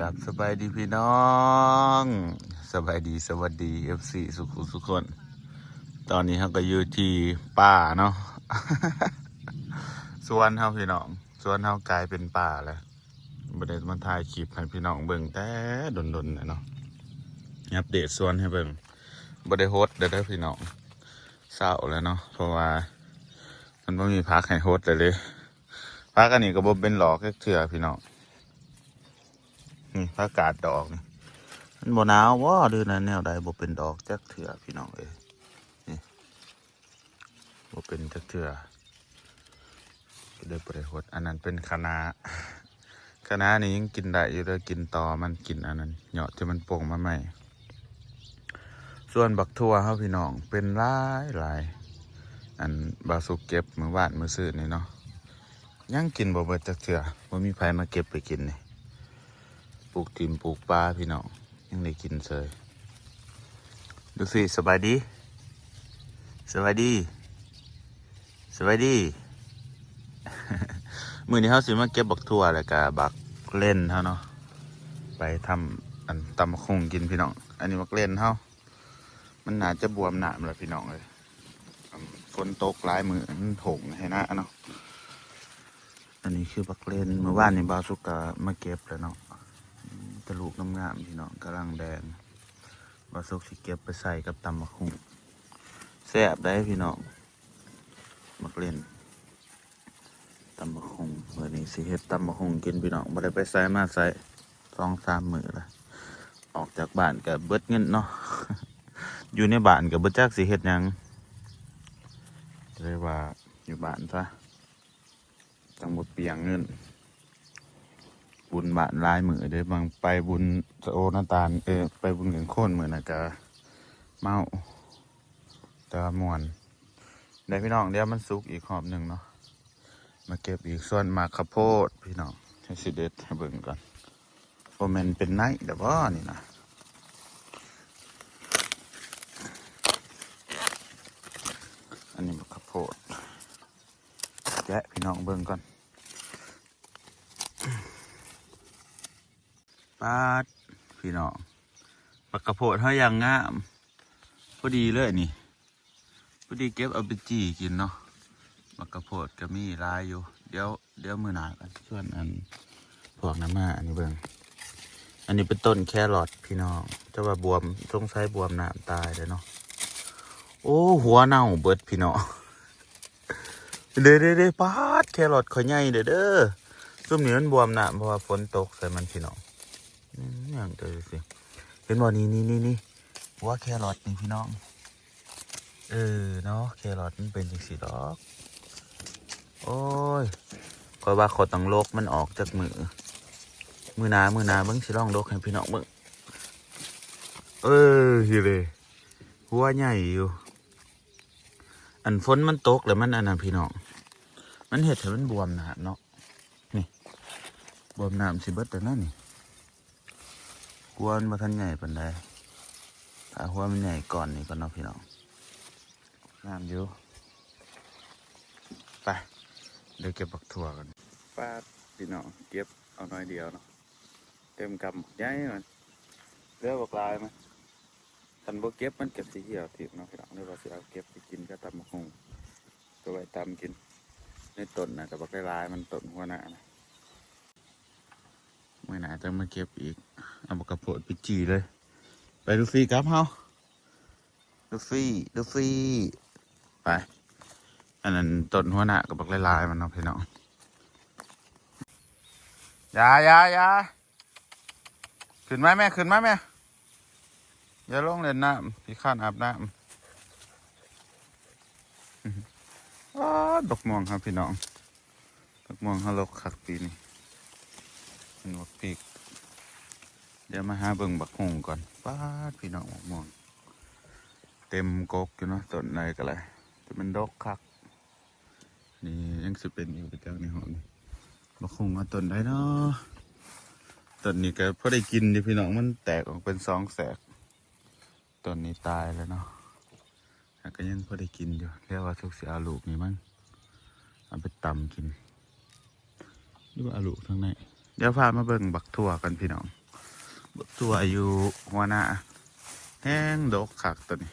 กับสบายดีพี่น้อง สบายดีสวัสดีเอฟซีสุขุสุขคน ตอนนี้เราก็อยู่ที่ป่าเนาะ สวนเฮาพี่น้อง สวนเฮากลายเป็นป่าแล้วบไดมันถ่ายคลิปให้พี่น้องเบิ่งแต่ดนๆนะเนาะอัปเดตสวนให้เบิ่งบ่ได้โฮสเด้อเด้อพี่น้องเศร้าแล้วเนาะเพราะว่า มันบ่มีพักให้โฮสเลยเลยพักอันนี้ก็บ่เป็นหลอกแค่เถื่อพี่น้อง นี่ผักกาดดอกนี่มันบ่หนาวว่าดื้อนะแนวใดบ่เป็นดอกจักเถื่อพี่น้องเอ้ยนี่บ่เป็นจักเถื่อก็เลยบ่ได้หดอันนั้นเป็นคณะน้าคะนี่ยังกินได้อยู่เด้อกินต่อมันกินอันนั้นเหยาะที่มันโป่งมาใหม่ส่วนบักทั่วเฮาพี่น้องเป็นหลายหลายอันบาสุกเก็บมือวานมื้อซื้อนี่เนาะยังกินบ่เบิดจักเถื่อบ่มีไผมาเก็บไปกินนี่ ลูกทิมปลูกปลาพี่น้องยังได้กินเสยดูสิสบายดี สบายดี สบายดี มือนี้เขาสิมาเก็บบักทั่วแล้วก็บักเล่นเขาเนาะไปทำอันตำคงกินพี่น้อง อันนี้บักเล่นเขามันหนาจะบวมหนามเลยพี่น้องเลยฝนตกหลายมือมันถงให้หนะเนาะอันนี้คือบักเล่นเมื่อวานนี่บาสุกามาเก็บแล้วเนาะ ตะลูกงามๆพี่น้องกำลังแดงว่าสุกสิเก็บไปใส่กับตำมะคุงแซ่บได้พี่น้องมักเล่นตำมะคุงวันนี้สิเฮ็ดตำมะคุงกินพี่น้องบ่ได้ไปใส่มาใส่สองสามมือละออกจากบ้านกับเบิดเงินเนาะอยู่ในบ้านกับเบิดจักสิเฮ็ดยังเลยว่าอยู่บ้านซะจังหมดเปียงเงิน บุญบาทลายมือเด้บางไปบุญสะโอนาตาลเออไปบุญกันโค่นมือนะกะเมาแต่มวนได้พี่น้องเดี๋ยวมันสุกอีกหอบหนึ่งเนาะมาเก็บอีกส่วนมาข้าวโพดพี่น้องให้สิเด็ดให้เบิ่งก่อนโอแมนเป็นไนเดี๋ยวบ่นี่นะอันนี้มาข้าวโพดแกะพี่น้องเบิ่งก่อน ปาดพี่น้องปักกระโพดเขาอย่างงามพอดีเลยนี่พอดีเก็บเอาไปจีกินเนาะปักกระโพดก็มีลายอยู่ เดี๋ยวเดี๋ยวมือหนากันส่วนอันพวกน้ำมาอันนี้เบิ่งอันนี้เป็นต้นแครอทพี่น้องจะว่าบวมสงสัยบวมน้ำตายเลยเนาะโอ้หัวเน่าเบิดพี่น้องเด้อเด้อเด้อปาดแครอทข่อยใหญ่เด้อเด้อซุ่มนี้มันบวมน้ำเพราะว่าฝนตกใส่มันพี่น้อง อย่างเจอสิเป็นบ่อนี้นี่นี่นี่หัวแครอทนี่พี่น้อง เออเนาะแครอทมันเป็นจังสีดอก โอ้ยคอยว่าขอตังโลกมันออกจากมือ มือหนามือหนาเบิ้งสิลองโลกให้พี่น้องเบิ้งเออฮิเลยหัวใหญ่อยู่อันฝนมันตกแล้วมันอันนั้นพี่น้อง มันเห็ดให้มันบวมนะเนาะ นี่ บวมน้ำสิเบิดแต่นั่นนี่ กวนมาทันใหญ่ปันใดถ้าหัวมันใหญ่ก่อนนี่ก็เนาะพี่น้องงามอยู่ไปเดี๋ยวเก็บบักถั่วกันป้าดพี่น้องเก็บเอาน้อยเดียวเนาะเต็มกำใหญ่มันเลือบักลายมันทันบ่เก็บมันเก็บสีเหี่ยวถิบเนาะพี่น้องเรียกว่าสิเอาเก็บไปกินก็ตำมะฮงตัวไว้ตำกินในต้นนะแต่บักลายมันต้นหัวหน้านะ เมื่อหนาจะมาเก็บอีก เอาบักกระโปดไปจีเลย ไปดูฟี่ครับเฮาดูฟี่ดูฟี่ไป อันนั้นต้นหัวหน้ากับบักลายๆมันเนาะพี่น้องอยาอยาอยาขึ้นไหมแม่ขึ้นไหมแม่อย่าลงเล่นน้ำพี่ข้านอาบน้ำอ้าวดอกม่วงครับพี่น้องดอกม่วงฮัลโหลคักปีนี้ เป็นบักปีกเดี๋ยวมาหาเบิ่งบักหงก่อนป้าพี่น้องบักม่วงเต็มกกอยู่เนาะต้นไหนก็เลยจะเป็นดอกคัก นี่ยังสิเป็นอยู่ประจังในห้องนี่บักหงมาต้นได้เนาะต้นนี้ก็พอได้กินอยู่พี่น้องมันแตกออกเป็นสองแสกต้นนี้ตายแล้วเนาะแต่ก็ยังพอได้กินอยู่เรียกว่าทุกเสียอาลูกนี่มั้งเอาไปตำกินหรือว่าอาลูกทั้งใน เดี๋ยวพามาเบิ่งบักถั่วกันพี่น้อง บักตัวอยู่หัวหน้าแห้งดกคักตัวนี้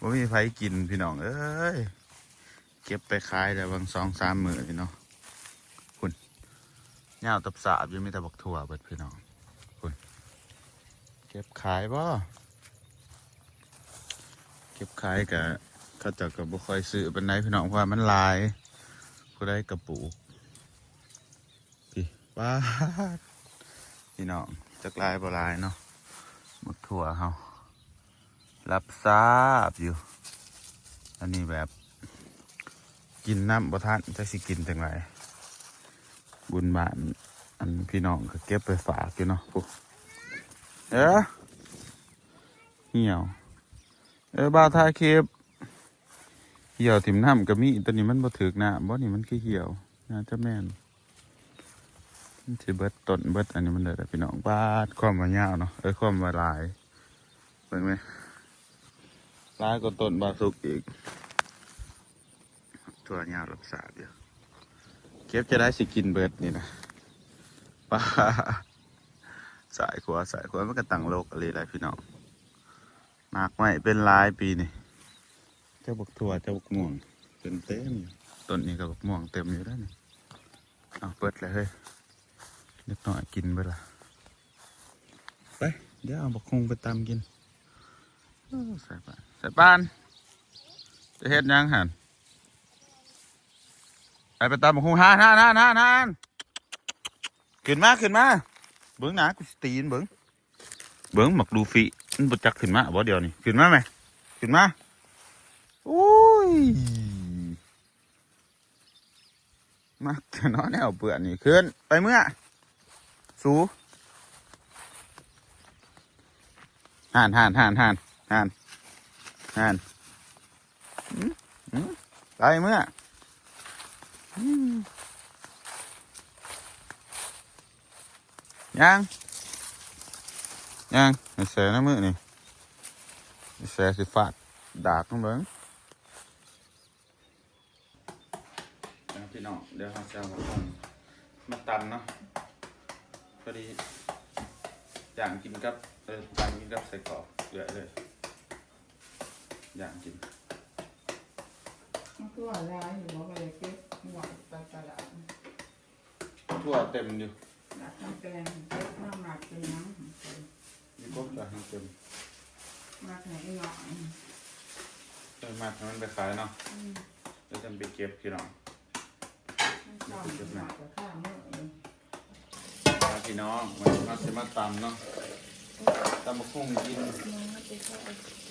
ว่ามีไผกินพี่น้องเอ้ย เก็บไปขายแต่บางสองสามมือพี่น้องคุณเงาวตับสาบยังมีแต่บักถั่วเบิดพี่น้องคุณเก็บขายบ่เก็บขายกับเขาเจะกับบุคอยซื้อเป็นไรพี่น้องเพราะว่ามันลายผู้ได้กระปุก ป้าพี่น้องจักลายบลายเนาะบักถั่วเฮารับทราบอยู่ อันนี้แบบ กินน้ำบ่ทันจะสิกินจังไรบุญบานอันพี่น้องก็เก็บไปฝากอยู่เนาะพวกเอ้อเหี่ยว เออบ่าวทายคลิปเหี่ยวถิ่มน้ำก็มีตัวนี้มันบ่ถึกน้ำบ่นี่มันคือเหี่ยวน่าจะแม่น มันสิเบิดต้นเบิดอันนี้มันเลยแต่พี่น้องบาดความว่ายาวเนาะเออความว่าลายเบิ่งไหมลายกว่าต้นบาสุกอีกตัวยาวรักษาเดียวเก็บจะได้สิกินเบิดนี่นะป้าสายขวาสายขวามันก็ตั้งโลกอะไรไรพี่น้องมากไม่เป็นลายปีนี่เจ้าบกถั่วเจ้าบกม่วงเป็นเต็มต้นนี้ก็บกม่วงเต็มอยู่แล้วนี่เอาเปิดเลยเฮ้ย เล็กน้อยกินไปละไป เดี๋ยวเอาบกคงไปตำกินโอ้ใส่ปานใส่ปานจะเฮ็ดหยังหันไปไปตามหมกฮุงฮานฮานฮานฮานฮานขึ้นมาขึ้นมาเบิ้งหนากูสิตีนเบิ้งเบิ้งหมักดูฟีมันบ่จักขึ้นมาบ่เดียวนี่ขึ้นมาไหมขึ้นมาโอ้ยมาแต่น้อแนวเปื่อนนี่ขึ้นไปเมื่อ สูห่านห่านห่านห่านห่านห่านอืมอืมไปเมื่อยังยังไอ้แสน้ำมือนี่ไอ้แสสิฟาดดากน้องเบิ้งพี่น้องเดี๋ยวเราจะมาทำมาตำเนาะ พอดีอย่างกินกับเออตำกินกับใส่กรอกเยอะเลย อย่างกินมันก็ว่าร้ายอยู่ว่าไปเก็บหวานไปตลาดทั่วเต็มอยู่หนักน้ำแกงเก็บน้ำหนักเป็นน้ำมีครบแต่ทั้งเต็มหนักไหนหน่อยเออมาทำมันไปขายเนาะแล้วจะไปเก็บพี่น้องมันชอบหนักกับข้าวเมื่อเองมา พี่น้องมันมาสิมาตำเนาะตำมะคุ้งกิน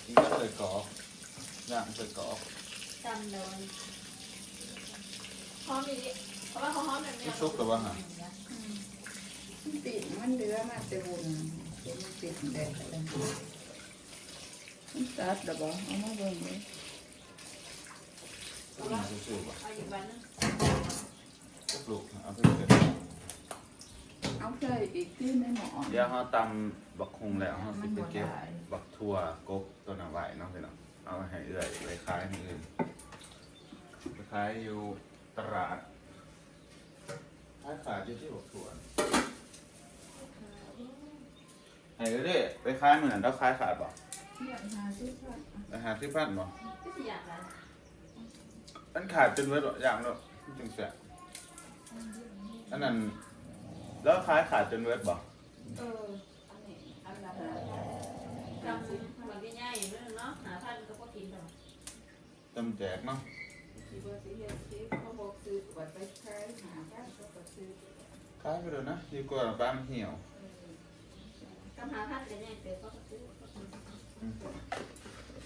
กินก็ใส่กรอกย่างใส่กรอกจำเลยหอมอีกดิเพราะว่าเขาหอมแบบไม่เนี้ยซุกหรือว่าหาปิดมันเดือมาจะบุญเป็นปิดแดดเลยมันตัดหรอบ่เอามาเบิ่งเลยซุกซุกๆว่ะเอาอีกวันนึงปลูกเอาไปเกิด เอาใส่อีกที่ในหมอเดี๋ยวเขาตำบักคุ้งแล้วเขาสิไปเก็บบักทั่วกบตัวหนาไหวเนาะพี่น้องเอาให้เอื่อยไปขายที่อื่นไปขายอยู่ตลาดขายขาดอยู่ที่บักทั่วให้เรื่อยๆไปขายเหมือนเราขายขาดบ่เนี่ยหาซื้อผ้าไปหาที่พันบ่ที่สี่อย่างละมันขาดจนเวิร์ดอย่างเนาะจึงเสียอันนั้น แล้วขายขาดจนเวิร์ดบ่เอออันนี้อันนั้นจำสิเหมือนพี่ย่าอยู่นึงเนาะหาพันก็พอกินหรอกจำแจกเนาะสีบัวสีเขียวสีเขาบอกซื้อบัตรไปใช้หาบ้านก็ไปซื้อขายไปเลยนะดีกว่าบ้านเหี่ยวกำหาพันกันเนี่ยเดี๋ยวก็ซื้อ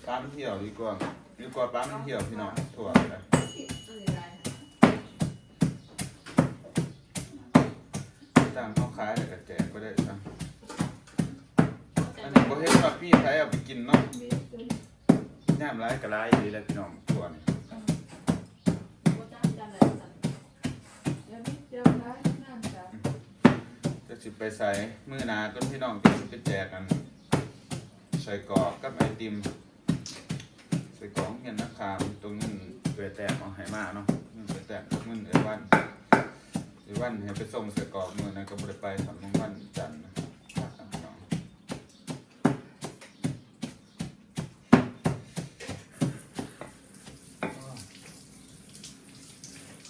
บ้านเหี่ยวดีกว่าดีกว่าบ้านเหี่ยวพี่น้องถั่วเลย จ้างเขาขายแล้วก็แจกก็ได้จ้ะอันนี้ก็เห็นว่าพี่ใครเอาไปกินเนาะย่ามร้ายก็ร้ายดีเลยพี่น้องถั่วนี่ก็จำจำเลยจำแล้วนี่เจ้าร้านน้ำจ้ะจะสิไปใส่มื้อหนาก็พี่น้องจะสิไปแจกกัน ใส่กรอกกับไอติม ใส่กรอกเงินนะคามตรงนี้เกลือแตกเอาให้มาเนาะเงินเกลือแตกเงินเอวันเอีวันให้ไปส่งเสือกรอบมือนะก็บริไปสามโมงวันจันนะ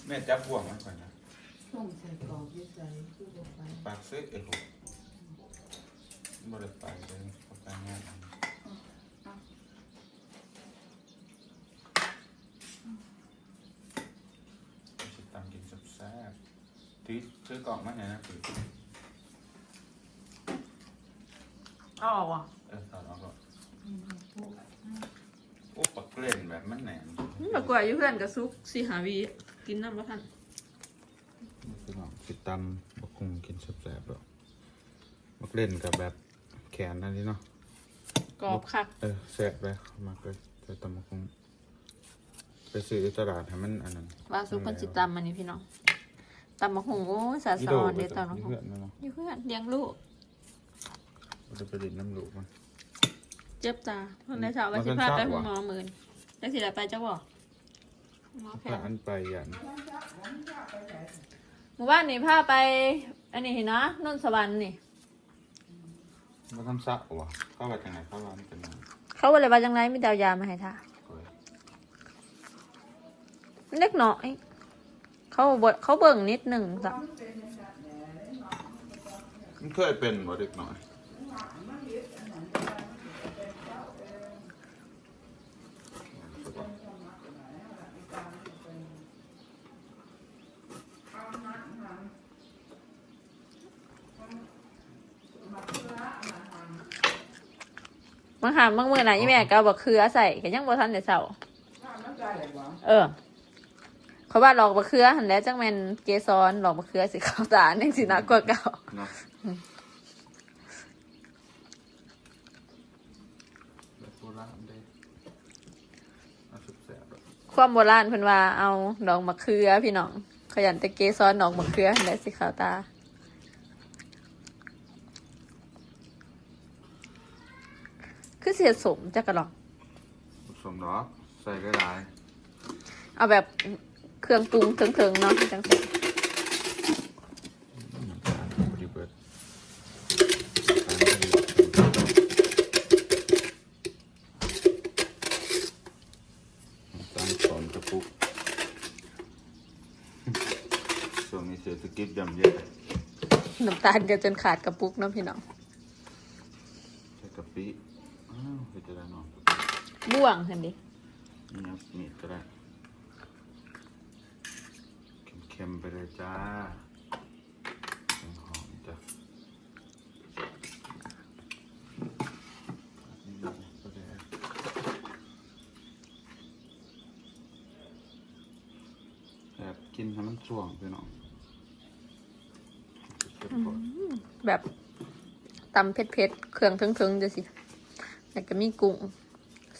แม่จับพวงมาหก่อนนะส่งใส่กรอบยึดใส่ตู้ไปปากซื้อเอ๋อกบริไปเลยประกันงาน มาไหนนะคือเอาออกว่ะเออตอนเอาก็อืมพวกโอ้ปักเล่นแบบมันแหนมมันแบบกว่าอยู่เพื่อนกับซุกสี่หาวีกินน้ำมาทันพี่น้องสิตำบักคุงกินแซ่บๆหรอกมักเล่นกับแบบแขนนั่นนี่เนาะกรอบคักเออแซ่บเลยมากเลยใส่ตำบักคุงไปซื้อที่ตลาดให้มันอันนั้นว่าซุกคนจิตตำมันนี่พี่น้อง ตำมะฮงโอ้ยสาอีซโดอนไปเดี๋ยวจัตำบมะฮงเพื่อนนั่นเนาะอยู่เพื่อนเลี้ยงลูกบ่ได้ไปดินน้ำลูกมันเจ็บตาเพิ่นได้สาวว่าสิพาไปหาหมอหมื่นแล้วสิได้ไปจักบ่หมอแพพาทย์อันไปอย่างหมู่บ้านนี่พาไป อันนี้เห็นนะนนท์สวรรค์นี่มาทำซักวะเข้าไปทางไหนเข้าร้านเป็นยังไงเขาบ่เลยว่าจังไรมีแต่เอายามาให้ท่าโอ้ยเล็กน้อย เขาบ่เขาเบิ่งนิดหนึ่งจ้ะมันเคยเป็นบ่เด็กหน่อยบางหามบางมื้อน่ะอีแม่ก็เอาบักเขือใส่ก็ยังบ่ทันได้เซาข้าวน้ำใจเลยบ่เออ เขาว่าหลอกบักเขือหันแหล้วจังแม่นเกสรหลอกบักเขือสิขาวตาจังสิน่ากลัวาเก่าเนาะแบบโบราณเด้เอาสุดแสบแบบความโบราณเพิ่นว่าเอาดอกมะเขือพี่น้อง ขยันแต่เกสรดอกมะเขือหันแหล้วสิขาวตา คือเสียสมจักกะหรอกผสมดอกใส่ได้หลาย เอาแบบ เครื่องปรุงเถิงๆเนาะจังสิพอดีเบิดตามสอนกระปุกช่วงนี้เศรษฐกิจย่ำแย่น้ำตาลก็จนขาดกระปุกเนาะพี่น้องใส่กะปิอ้าวเฮ็ดจะได้เนอนบ่วงเห็นดิ นี่ครับมีดก็ได้เค็มๆไปเลยจ้าหอมๆจ้ะนี่ก็ได้แบบกินให้มัน ช่วงไปหน่อยเผ็ดๆก่อนแบบตำเผ็ดๆเครื่องเถิงๆจะสิแล้วก็มีกุ้ง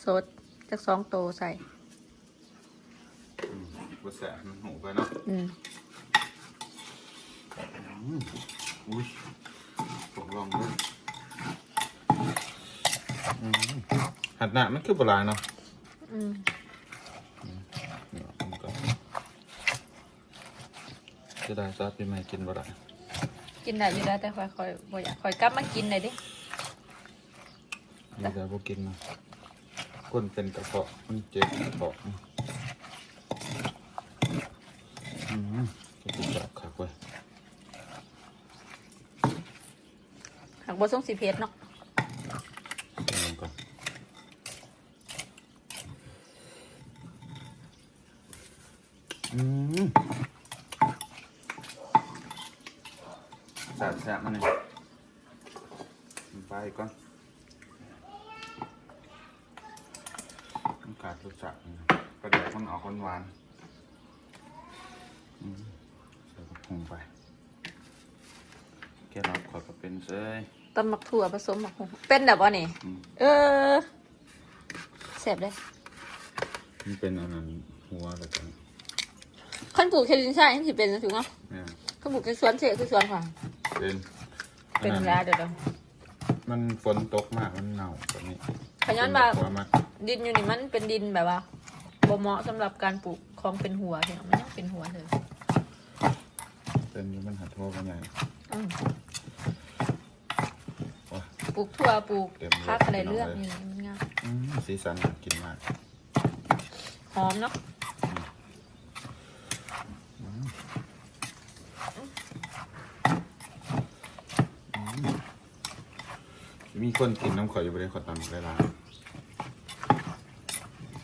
สดจักสองโตใส่อืมบ่แสบมันหูไปเนาะอืมอืมอุ้ยผมลองด้วยอืมหัดหน้ามันคือโบราณเนาะอืม เนี่ยผมก็ จะได้ซาปีใหม่กินบ่ได้กินได้อยู่แล้แต่ค่อยๆบ่อยากค่อยกลับมากินเลยดิมีแต่บ่กินนะคนเป็นกระเพาะมันเจ็บกระเพาะอืมก็จะจับขักไว้หากบ่ส่งสิเผ็ดเนาะ เดี๋ยวลองก่อนอืม แซ่บแซ่บมันนี่ไปก่อนมันขาดรสจัดนี่กระเดี๋ยวมันออกหวานๆอืมใส่กระพุงไปแกเราขอก็เป็นเซ้ยตำหมักถั่วผสมหมักหงเป็นแบบว่านี่อืมเออแซ่บเลยมันเป็นอันนั้นหัวอะไรกันคันปลูกเคลินใช่ยังสิเป็นนะถูกเนาะเนี่ยคันปลูกแค่สวนเสียคือสวนค่ะ เป็นเป็นอัแล้วเดี๋ยวเดี๋ยว มันฝนตกมากมันเน่าแบบนี้ขยันว่าหัวมันดินอยู่นี่มันเป็นดินแบบว่าบ่เหมาะสำหรับการปลูกของเป็นหัวพี่น้องมันยังเป็นหัวเลยเป็นอยู่มันหัดโทษกันใหญ่ อืมโอ้ยปลูกถั่วปลูกเต็มเลยผักอะไรเลือกพี่นี่น้องมันงามอืมสีสันน่ากินมาก หอมเนาะ อืม มีคนกินน้ำข่อยอยู่บริขอตำได้ละ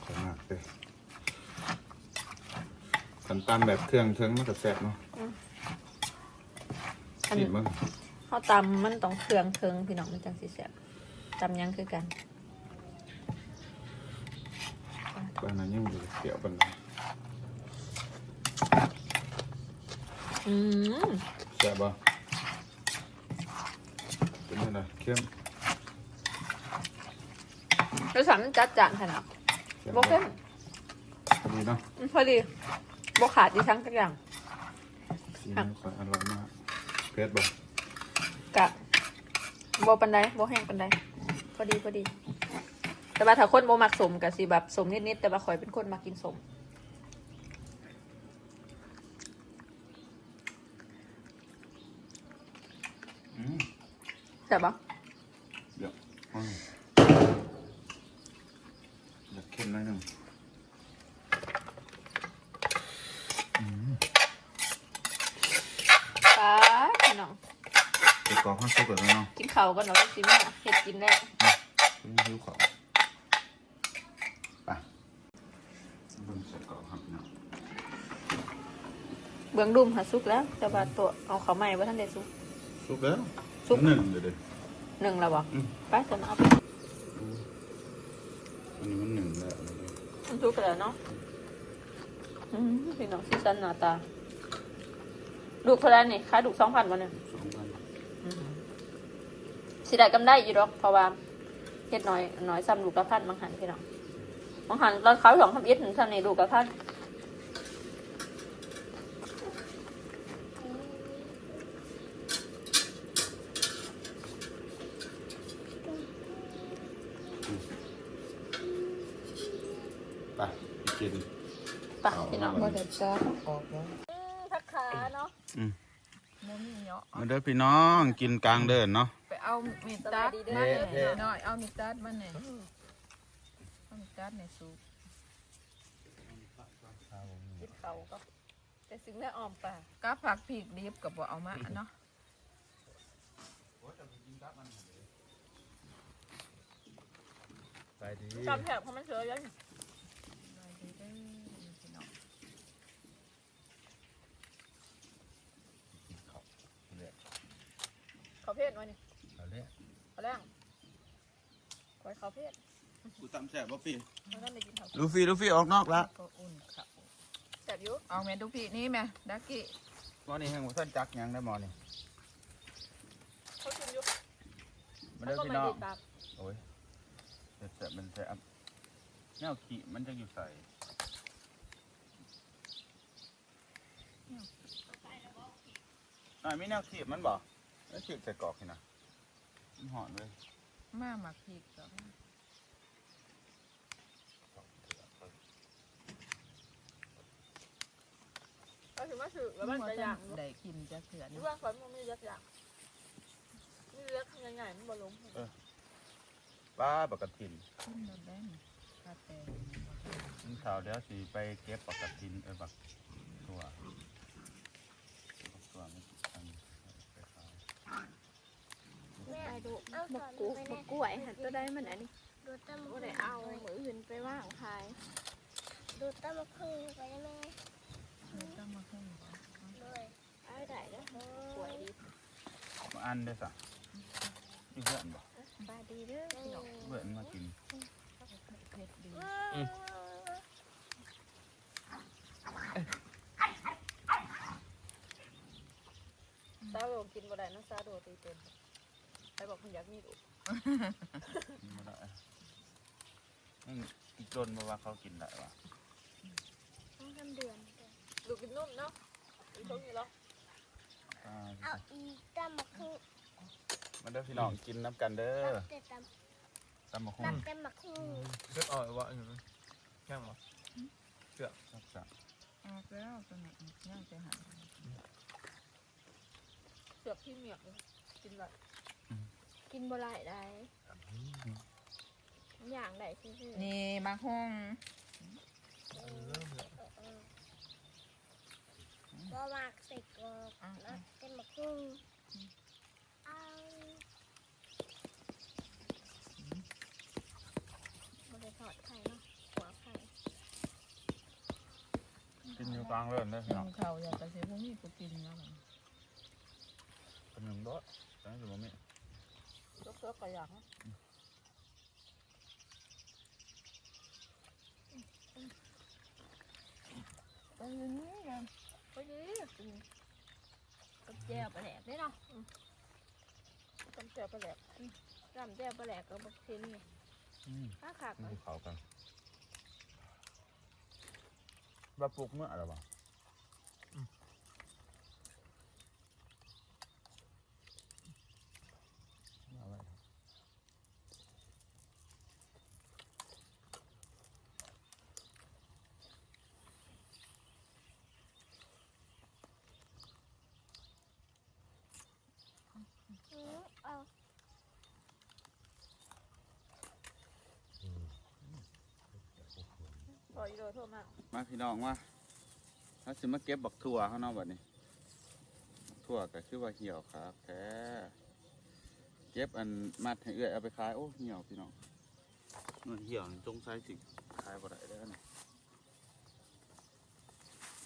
ขอยมากเลยขันตำแบบเครื่องเทิงมันก็แซ่บเนาะอันกินมั้งข้าวตำมันต้องเครื่องเทิงพี่น้องมันจังสิแซ่บตำหยังคือกันบ้านนั้นยังอยู่เสียวกันนะอืมแซ่บบ่เป็นยังไงเข้ม รสชาติมันจัดจานขนาดแซ่บบ่เข้มพอดีเนาะอืมพอดีบ่ขาดอีทั้งทุกอย่างสีมันข่อยอร่อยมากเผ็ดบ่กะบ่ปันใดบ่แห้งปันใดพอดีพอดี แต่ว่าถ้าคนบ่มักสมก็สิแบบสมนิดๆแต่ว่าข่อยเป็นคนมักกินสมอืมใช่ปะเดี๋ยวอืมอยากเข้มห น่อยหนึงป้าพี่น้องเดี๋ยวกรอกข้าวซุปก่อนนะเนาะกินข้าวก่อนเนาะสิแม่เฮ็ดกินแล้วคุณหิวของไปเบิ่งใส่กรอกครับเนาะเบื้องดุมหาสุกแล้วแต่ว่าตัวเอาเขาวใหม่บ่ทันได้สุกซุปแล้วซุปหนึ่งเดี๋ยวเดี๋ยว หนึ่งแล้วบ่อืม ไปจะมาเอาไปอั นนี้มันหนึ่งแล้วมันสุกแล้วเนาะอืมพี่น้องสิสันหน้าตาลูกเท่าไหร่นี่ขายลูก2,000บ่เนี่ยสองพันสิได้กำไรอยู่ดอกเพราะว่าเฮ็ดน้อยน้อยซ้ำลูกละพันบางหันพี่น้องบางหันเราขายสองทำอิฐซ้ำนี่ลูกละพัน ไปกิน ไป พี่น้องบ่ได้จับออกแล้วพักขาเนาะบ่มีเนาะมาเด้อพี่น้องกินกลางเดินเนาะไปเอามีดตัดมาเนี่ยน้อยเอามีดตัดมาเนี่ยเอามีดตัดในซุปกินเขาก็แต่สิ่งแม่ออมป่าก็ผักพริกดิบกับบ่เอามาเนาะไปดีจำแถบเพราะมันเสือยัง ได้เด้อพี่น้อง เขาเพศวะนี่เอาเลยเขาแรงไว้เขาเพศกูตำแซ่บบ่ปีมันนั่นได้กินเขาลูฟี่ลูฟี่ออกนอกละก็อุ่นข้าวแสบอยู่เอาแม่ทุกพี่นี่แม่ดักกี้หมอนี่แห้งบ่ท่านจักหยังได้หมอนี่เขากินอยู่มาเด้อก็พี่ไม่น้องดีตามโอ้ยแซ่บๆมันแซ่บแนวขี้มันจะอยู่ใส่หน่อยมีแนวขี้มันบ่ แล้วขี้ใส่กรอกนี่นะมันหอนเลยมาหมักพริกกับก็ถือว่าถือแล้วมันจะอย่างอยู่ได้กินจะเถื่อนนี่ว่าคนมันมียักษ์อย่างนี่เล็กใหญ่ๆมันบ่ลงป้าปกตินขึ้นรถได้นี่คาเฟ่ มันข่าวเดี๋ยวสิไปเก็บปกตินเออบักตัวตัวไม่ทันไปขาย แม่ดูบักกูบักกล้วยหันตัวได้มันอันนี้ดูต้นมะได้เอามืออื่นไปว่างขายดูต้นมะพร้าวไปได้ไหมเดี๋ยวต้องมาขึ้นบ่เลยเอาได้เด้อสวยดีมาอันได้สะนี่เพื่อนบ่บาดีเด้อพี่น้องเพื่อนมากินเผ็ดดีซาโดกินบ่ได้นะซาโดตีเป็นใคร บอกคุณอยากมีลูกกินไม่ได้นี่อีกจนมาว่าเขากินได้วะต้องทำเดือนลูกกินนุ่มเนาะอีกตรงนี้เหรออ่าเอาอีต้นมะพร้าวมาเด้อพี่น้องกินน้ำกันเด้อรับแต่ต้นตำมะรัคุ้บงแต่มะพร้าวเลือกออกว่าอย่างนั้นแค่หรอสักสะออกแล้วตัวนี้ย่างจะหันเสือกที่เหมียกเลยกินเลย กินบ่หลายได้อย่างได้ซื่อนี่มาห้องเออเออเมากใส่กรก็เป็นมะกรูเอาบ่ได้อดไข่เนาะหัวไข่กินอยู่กลางเล่นได้พี่น้อเขาอยากจะเสียพวกนี้กูกินแล้วเป็นหนึ่งรสแล้วอยู่บ่มี ยกเสื้อก็อยากนะไปอยู่นี่นะไปดีกินกับแจวปลาแหลกได้เนาะจำเจียวไปแหลกจำแจวปลาแหลกกับบักเทนนี่ข้าขาดมันดูเขากันว่าปลูกเมื่ออะไรวะเอาไว้ อืมเอา พออีโดโทร มาพี่น้องว่าถ้าสิมาเก็บบักถั่วเขาเนาะบัดนี้ถั่วก็คือว่าเหี่ยวครับแท้เก็บอันมัดให้เอื้อยเอาไปขายโอ้เหี่ยวพี่น้องมันเหี่ยวจงใช้สิขายบ่ได้แล้วนี่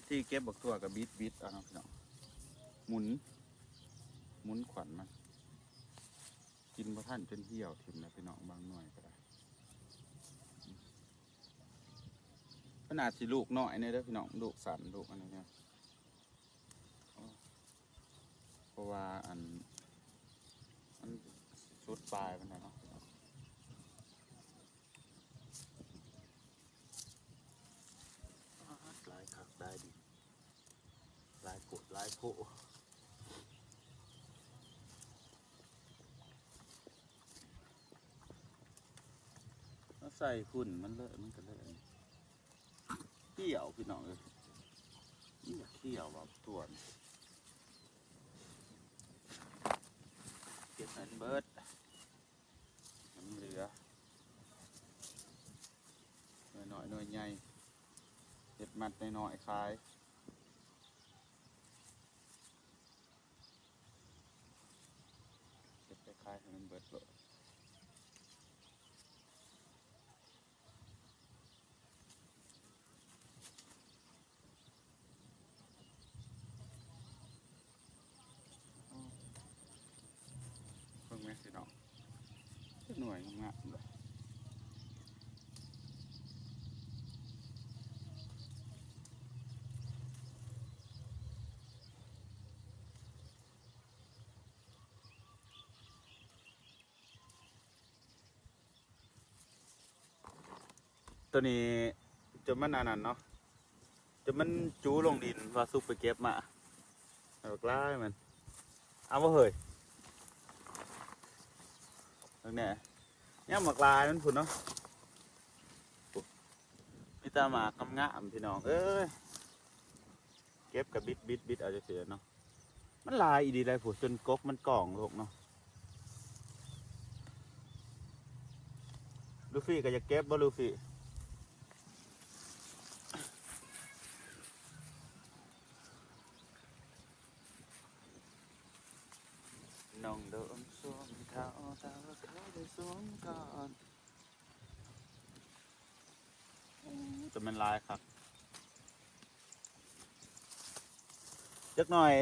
ที่เก็บบักถั่วกับบิดบิดเอาเนาะพี่น้องหมุน หมุนขวัญมันกินบ่ท่านจนเหี่ยวถิ่มแล้วพี่น้องบางหน่วยก็ได้ ขนาดสิลูกน้อยเนี่ยเด้อพี่น้องลูกสันลูกอันนี้เนี่ยเพราะว่าอันมันชุดปลายมันนะเนาะลายขักได้ดีลายกดลายโผแล้วใส่ฝุ่นมันเลอะมันก็เลอะเขี้ยวพี่น้องเลยนี่อยากเขี้ยวแบบตัวนี่เก็บเงินเบิร์ดมันเหลือหน่อยหน่อยหน่อยใหญ่เห็ดมัดหน่อยหน่อยขายเก็บไปขายให้มันเบิร์ดเลยเพิ่งแม่สิน้องหน่ วยงามเลยตัวนี้จะมันอันนั้นเนาะจะมันจูลงดินว่าซุปไปเก็บมาเอากล้ายมัน เอาว่าเฮ้ยตรงเนี้ย เนี่ยหมากลายมันผุนเนาะมีตาหมากกำงะมพี่น้องเอ้ยเก็บกับบิดบิดบิดเอาจะเสียเนาะมันลายอีดีลายผุจนกกมันกล่องลกเนาะลูฟี่ก็จะเก็บบ่ลูฟี่ น้องโดนสวมเขาแต่ว่าเขาได้ สวมกอนจะเป็นลายครับจักหน่อย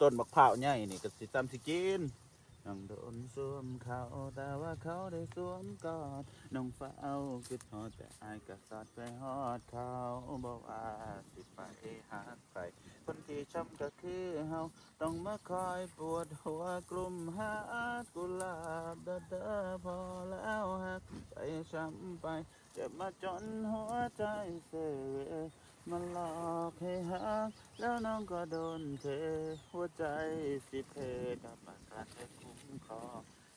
ต้นบักเผาวใหญ่นี่ก็สิตามสิกิน น้องโดนสวมเขาแต่ว่าเขาได้สวมกอนน้องเฝ้าคิดฮอดแต่อายก็สอดไปฮอดเขาบอกว่าสิไปหาใครคนที่ช้ำก็คือเฮาต้องมาคอยปวดหัวกลุ่มหากุหลาบเด้อเด้อพอแล้วหักไปช้ำไปจ็บมาจนหัวใจเสียมันหลอกให้หักแล้วน้องก็โดนเทหัวใจสิเพกับอาการให้คุ้ คอ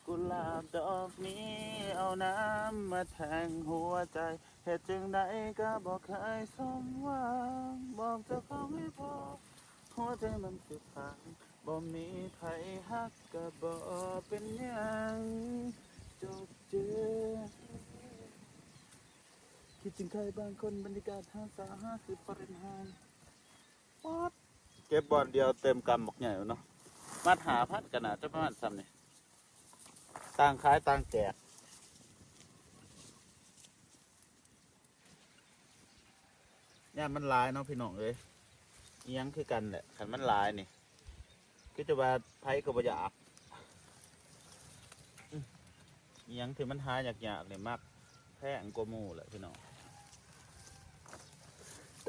กุหลาบดอกนี้เอาน้ำมาแทงหัวใจเหตุจึงใดก็บอกเคยสมหวังบอกเจ้าของให้พอหัวใจมันสิพังบ่มีใครฮักก็บ่เป็นหยังจบเจือคิดถึงใครบางคนบรรยากาศห้าสาห้าสิบฟาเรนไฮต์ป๊อดเก็บบอลเดียวเต็มกำบอกใหญ่เนาะมาหาพัดกันนะจะประมาณซ้ำนี่ ต่างขายต่างแจกเนี่ยมันลายเนาะพี่น้องเอ้ยอิหยังคือกันแหละขันมันลายนี่ก็จะว่าไผก็บ่อยากเอียังถือมันหายากๆเลยมากแพงกว่ามู่แหละพี่น้อง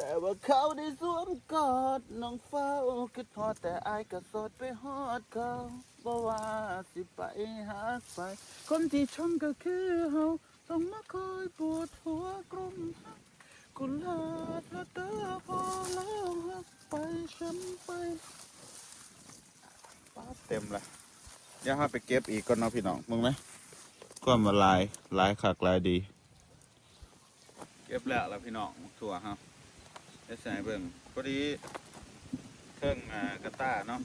แต่ว่าเขาได้สวมกอดน้องเฝ้าคิดฮอดแต่อายก็สดไปฮอดเขาบ่ว่าสิไปหาไปคนที่ชมก็คือเฮาต้องมาคอยปวดหัวกลุ่มหักกุลาบและเตอพอแล้วหักไปช้ำไปป้าเต็มลยเดี๋ยวเราไปเก็บอีกก่อนเนาะพี่น้องมึงไหมก็มาลายลายคักลายดี เก็บแล้วแล้วพี่น้องถั่วฮะ ได้ใส่เบิ่งพอดีเครื่องกระต้าเนาะ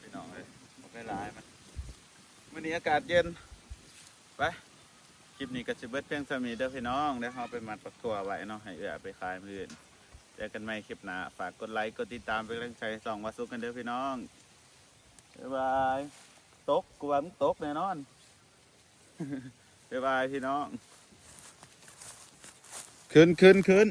พี่น้องเลยไม่ลายมันวันนี้อากาศเย็น ไป คลิปนี้ก็จะเบิดเพียงสามีเด้อพี่น้องเดี๋ยวเราไปมัดปักถั่วไว้เนาะให้เอื้อไปขายมืออื่นเจอกันใหม่คลิปหน้า ฝากกดไลค์กดติดตามเป็นกำลังใจให้สองวาสุกันเด้อพี่น้องบ๊ายบายตกกูว่ามึงตกแน่นอนบ๊ายบายพี่น้อง ขึ้นขึ้นขึ้น